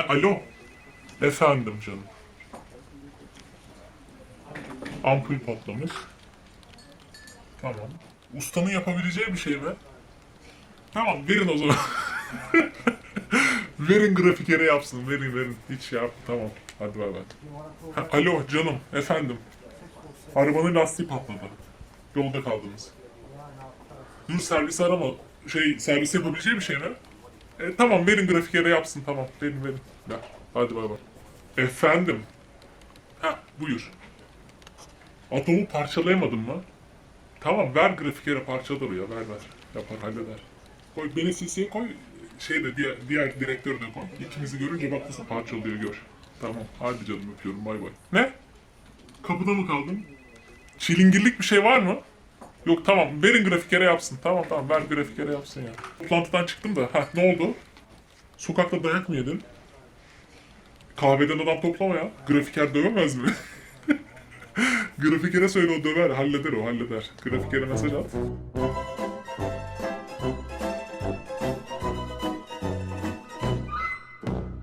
Alo. Efendim canım. Ampul patlamış. Tamam. Ustanın yapabileceği bir şey mi? Tamam verin o zaman. verin grafikere yapsın. Verin verin. Hiç yap. Tamam. Hadi bay bay. Alo canım. Efendim. Arabanın lastiği patladı. Yolda kaldınız. Dur servis arama. Şey servis yapabileceği bir şey mi? E, tamam verin grafikere yapsın tamam. Verin verin. Ya, hadi bay bay. Efendim. Ha buyur. Atomu parçalayamadın mı? Tamam ver grafikere parçalar ya ver ver. Yapar halleder. Koy beni CC'ye koy. Şey de diğer, diğer direktörü de koy. İkimizi görünce bak nasıl parçalıyor gör. Tamam hadi canım öpüyorum bay bay. Ne? Kapıda mı kaldın? Çilingirlik bir şey var mı? Yok tamam verin grafikere yapsın. Tamam tamam ver grafikere yapsın ya. Toplantıdan çıktım da. Ha ne oldu? Sokakta dayak mı yedin? Kahveden adam toplama ya. Grafiker dövemez mi? Grafikere söyle o döver. Halleder o halleder. Grafikere mesaj at.